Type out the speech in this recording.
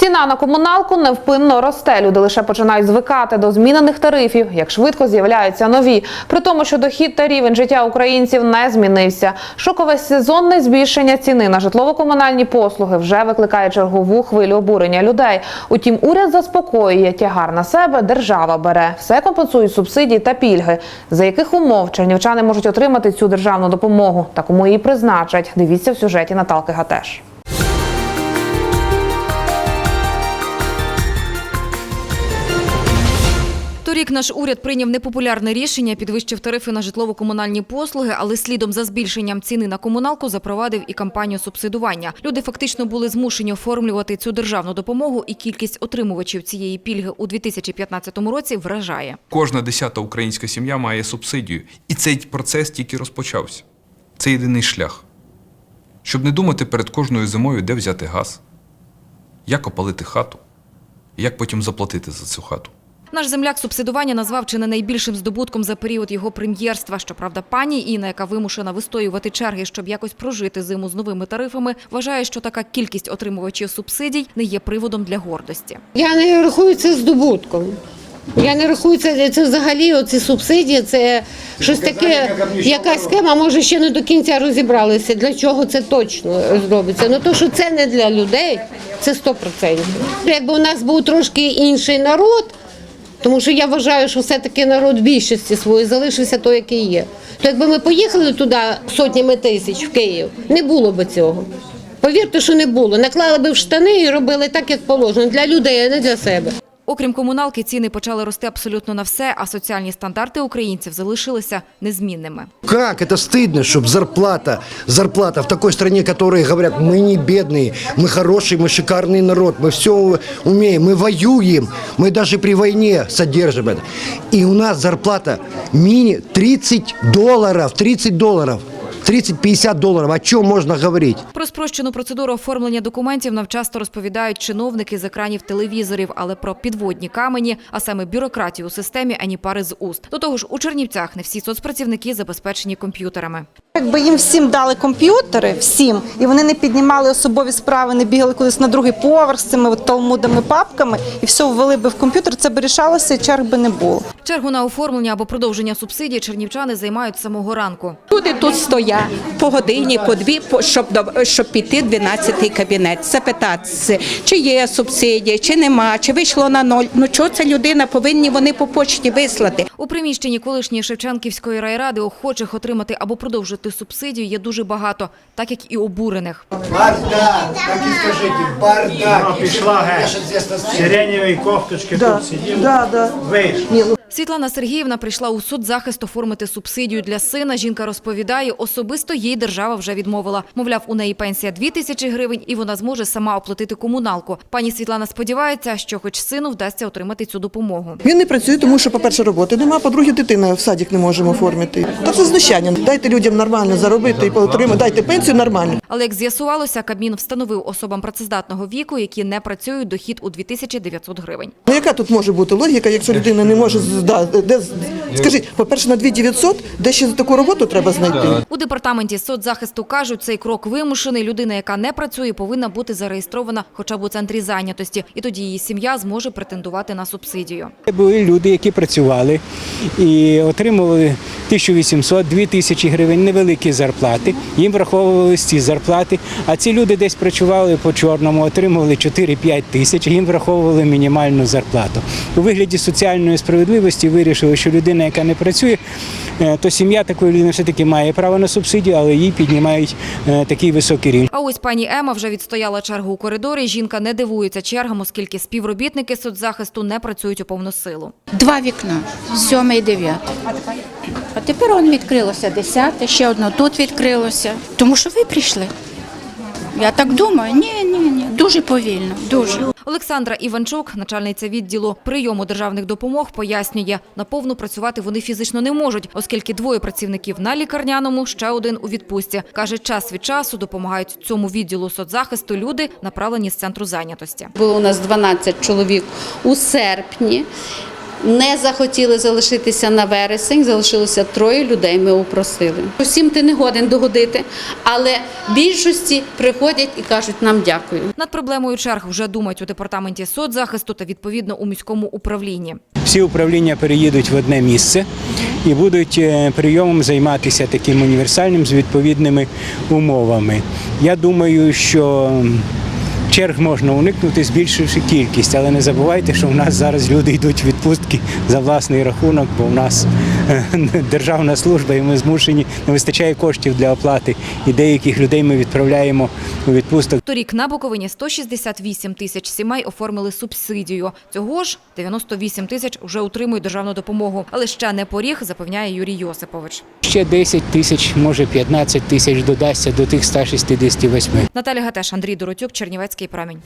Ціна на комуналку невпинно росте. Люди лише починають звикати до змінених тарифів, як швидко з'являються нові. При тому, що дохід та рівень життя українців не змінився. Шокове сезонне збільшення ціни на житлово-комунальні послуги вже викликає чергову хвилю обурення людей. Утім, уряд заспокоює тягар на себе, держава бере. Все компенсують субсидії та пільги. За яких умов чернівчани можуть отримати цю державну допомогу та кому її призначать? Дивіться в сюжеті Наталки Гатеш. Торік наш уряд прийняв непопулярне рішення, підвищив тарифи на житлово-комунальні послуги, але слідом за збільшенням ціни на комуналку запровадив і кампанію субсидування. Люди фактично були змушені оформлювати цю державну допомогу, і кількість отримувачів цієї пільги у 2015 році вражає. Кожна десята українська сім'я має субсидію. І цей процес тільки розпочався. Це єдиний шлях. Щоб не думати перед кожною зимою, де взяти газ, як опалити хату, як потім заплатити за цю хату. Наш земляк субсидування назвав чи не найбільшим здобутком за період його прем'єрства. Щоправда, пані Інна, яка вимушена вистоювати черги, щоб якось прожити зиму з новими тарифами, вважає, що така кількість отримувачів субсидій не є приводом для гордості. Я не рахую це здобутком. Я не рахую це, це взагалі оці субсидії, це щось таке, якась схема, може ще не до кінця розібралися, для чого це точно зробиться. Ну то, що це не для людей, це 100%. Якби у нас був трошки інший народ, тому що я вважаю, що все-таки народ більшості своїй залишився той, який є. То якби ми поїхали туди сотнями тисяч в Київ, не було би цього. Повірте, що не було. Наклали би в штани і робили так, як положено, для людей, а не для себе. Окрім комуналки, ціни почали рости абсолютно на все, а соціальні стандарти українців залишилися незмінними. Как это стыдно, чтобы зарплата, зарплата в такой стране, которые говорят, мы не бедные, мы хороший, мы шикарный народ, мы все умеем, мы воюем, мы даже при войне содержим это. И у нас зарплата мини 30 долларов, 30 долларов, 30-50 долларов. О чем можно говорить? Про спрощену процедуру оформлення документів нам часто розповідають чиновники з екранів телевізорів, але про підводні камені, а саме бюрократію у системі, ані пари з уст. До того ж, у Чернівцях не всі соцпрацівники забезпечені комп'ютерами. Якби їм всім дали комп'ютери, всім, і вони не піднімали особові справи, не бігали кудись на другий поверх з цими талмудами, папками, і все ввели би в комп'ютер, це б рішалося, і черг би не було. Чергу на оформлення або продовження субсидій чернівчани займають з самого ранку. Люди тут стоять по годині, по дві, по- щоб, щоб піти в 12-й кабінет, запитатися, чи є субсидія, чи нема, чи вийшло на ноль. Ну чого ця людина повинні вони по почті вислати? У приміщенні колишньої Шевченківської райради охочих отримати або продовжити субсидію є дуже багато, так як і обурених. Бардак, так і скажіть, бардак. Пішла геть. Сиренєві кофточки тут сиділи. Да, да. Вийшов. Світлана Сергіївна прийшла у соцзахист оформити субсидію для сина. Жінка розповідає, особисто їй держава вже відмовила. Мовляв, у неї пенсія 2 тисячі гривень, і вона зможе сама оплатити комуналку. Пані Світлана сподівається, що хоч сину вдасться отримати цю допомогу. Він не працює, тому що, по-перше, роботи нема, по-друге, дитина в садик не можемо оформити. Та це знущання. Дайте людям нормально заробити і отримати, дайте пенсію нормально. Але як з'ясувалося, Кабмін встановив особам працездатного віку, які не працюють, дохід у 2900 гривень. Ну яка тут може бути логіка, якщо людина не може да, де скажіть, по-перше, на 2900, де ще за таку роботу треба знайти? У департаменті соцзахисту кажуть, цей крок вимушений. Людина, яка не працює, повинна бути зареєстрована хоча б у центрі зайнятості, і тоді її сім'я зможе претендувати на субсидію. Були люди, які працювали і отримували 1800 2000 гривень, невеликі зарплати. Їм враховувалися ці зарплати. А ці люди десь працювали по чорному, отримували 4-5 тисяч, їм враховували мінімальну зарплату. У вигляді соціальної справедливості вирішили, що людина, яка не працює, е, то сім'я такої людини все-таки має право на субсидію, але їй піднімають е, такий високий рівень. А ось пані Ема вже відстояла чергу у коридорі. Жінка не дивується чергам, оскільки співробітники соцзахисту не працюють у повну силу. Два вікна, сьоме і дев'яте. А тепер он відкрилося десяте, ще одно тут відкрилося. Тому що ви прийшли. Я так думаю, ні, ні, ні, дуже повільно, дуже. Олександра Іванчук, начальниця відділу прийому державних допомог, пояснює, наповну працювати вони фізично не можуть, оскільки двоє працівників на лікарняному, ще один у відпустці. Каже, час від часу допомагають цьому відділу соцзахисту люди, направлені з центру зайнятості. Було у нас 12 чоловік у серпні. Не захотіли залишитися на вересень, залишилося троє людей, ми упросили. Усім ти не годен догодити, але більшості приходять і кажуть нам дякую. Над проблемою черг вже думають у департаменті соцзахисту та відповідно у міському управлінні. Всі управління переїдуть в одне місце і будуть е, прийомом займатися таким універсальним з відповідними умовами. Я думаю, що черг можна уникнути, збільшивши кількість, але не забувайте, що в нас зараз люди йдуть в відпустки за власний рахунок, бо в нас е, державна служба, і ми змушені не вистачає коштів для оплати. І деяких людей ми відправляємо у відпусток. Торік на Буковині 168 тисяч сімей оформили субсидію. Цього ж 98 тисяч вже отримують державну допомогу. Але ще не поріг, запевняє Юрій Йосипович. Ще 10 тисяч, може 15 тисяч додасться до тих 168. Наталя Гатеш, Андрій Доротюк, Чернівецький промінь.